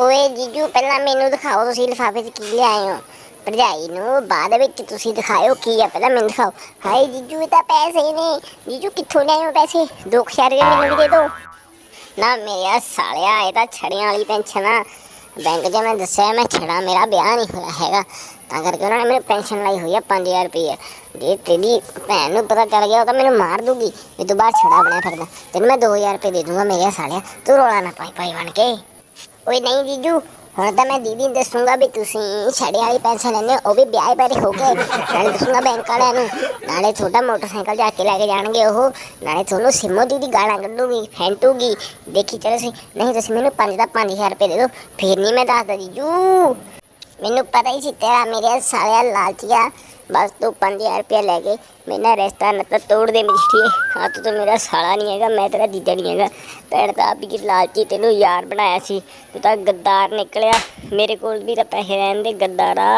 ਓਏ ਜੀਜੂ, ਪਹਿਲਾਂ ਮੈਨੂੰ ਦਿਖਾਓ ਤੁਸੀਂ ਲਿਫਾਫੇ 'ਚ ਕੀ ਲਿਆਏ ਹੋ। ਭਰਜਾਈ ਨੂੰ ਬਾਅਦ ਵਿੱਚ ਤੁਸੀਂ ਦਿਖਾਇਓ ਕੀ ਆ, ਪਹਿਲਾਂ ਮੈਨੂੰ ਦਿਖਾਓ। ਹਾਏ ਜੀਜੂ, ਇਹ ਤਾਂ ਪੈਸੇ ਨੇ। ਜੀਜੂ, ਕਿੱਥੋਂ ਲਿਆਏ ਹੋ ਪੈਸੇ? 2000 ਰੁਪਏ ਮੈਨੂੰ ਵੀ ਦੇ ਦਿਓ ਨਾ ਮੇਰਾ ਸਾਲਿਆ, ਇਹ ਤਾਂ ਛੜਿਆਂ ਵਾਲੀ ਪੈਨਸ਼ਨ ਆ। ਬੈਂਕ 'ਚ ਮੈਂ ਦੱਸਿਆ, ਮੈਂ ਛੜਾ, ਮੇਰਾ ਵਿਆਹ ਨਹੀਂ ਹੋਇਆ ਹੈਗਾ। ਤਾਂ ਕਰਕੇ ਉਹਨਾਂ ਨੇ ਮੈਨੂੰ ਪੈਨਸ਼ਨ ਲਾਈ ਹੋਈ ਆ 5000 ਰੁਪਏ। ਜੇ ਤੇਰੀ ਭੈਣ ਨੂੰ ਪਤਾ ਚੱਲ ਗਿਆ, ਉਹ ਤਾਂ ਮੈਨੂੰ ਮਾਰ ਦੂਗੀ। ਇਹ ਤੂੰ ਬਾਅਦ ਛੜਾ ਬਣਿਆ ਫਿਰਦਾ। ਤੈਨੂੰ ਮੈਂ 2000 ਰੁਪਏ ਦੇ ਦੂੰਗਾ, ਮੇਰਾ ਸਾਲਿਆ। ਤੂੰ ਰੋਲਾ ਨਾ ਪਾਈ ਪਾਈ ਬਣ ਕੇ। ਓਏ ਨਹੀਂ ਜੀਜੂ, ਹੁਣ ਤਾਂ ਮੈਂ ਦੀਦੀ ਨੂੰ ਦੱਸੂਗਾ ਵੀ ਤੁਸੀਂ ਛੜੇ ਵਾਲੀ ਪੈਨਸ਼ਨ ਲੈਂਦੇ ਹੋ, ਉਹ ਵੀ ਵਿਆਹ ਬਾਰੇ ਹੋ ਕੇ ਨਾਲੇ ਦੱਸੂਗਾ ਬੈਂਕ ਵਾਲਿਆਂ ਨੂੰ, ਨਾਲੇ ਤੁਹਾਡਾ ਮੋਟਰਸਾਈਕਲ ਜਾ ਕੇ ਲੈ ਕੇ ਜਾਣਗੇ ਉਹ, ਨਾਲੇ ਤੁਹਾਨੂੰ ਸਿੰਮੋ ਦੀਦੀ ਗਾਲਾਂ ਕੱਢੂਗੀ, ਫੈਂਟੂਗੀ। ਦੇਖੀ ਚਲੋ ਸੀ ਨਹੀਂ ਤੁਸੀਂ ਮੈਨੂੰ 5 ਦਾ 5000 ਰੁਪਏ ਦੇ ਦਿਓ, ਫੇਰ ਨਹੀਂ ਮੈਂ ਦੱਸਦਾ ਜੀਜੂ। ਮੈਨੂੰ ਪਤਾ ਹੀ ਸੀ ਤੇਰਾ ਮੇਰੇ ਸਾਲਿਆ ਲਾਲਚੀਆ ਬਸ ਤੂੰ 5000 ਰੁਪਏ ਲੈ ਕੇ ਮੇਰਾ ਰਿਸ਼ਤਾ ਨਾ ਤਾਂ ਤੋੜ ਦੇ ਮਿੱਠੀ ਹਾਂ ਤੂੰ ਤਾਂ ਮੇਰਾ ਸਾਲਾ ਨਹੀਂ ਹੈਗਾ, ਮੈਂ ਤੇਰਾ ਜੀਜਾ ਨਹੀਂ ਹੈਗਾ। ਭੈਣ ਤਾਂ ਆਪ ਹੀ ਲਾਲਚੀ ਤੈਨੂੰ ਯਾਰ ਬਣਾਇਆ ਸੀ। ਤੂੰ ਤਾਂ ਗੱਦਾਰ ਨਿਕਲਿਆ। ਮੇਰੇ ਕੋਲ ਵੀ ਤਾਂ ਪੈਸੇ ਰਹਿਣ ਦੇ, ਗੱਦਾਰਾ।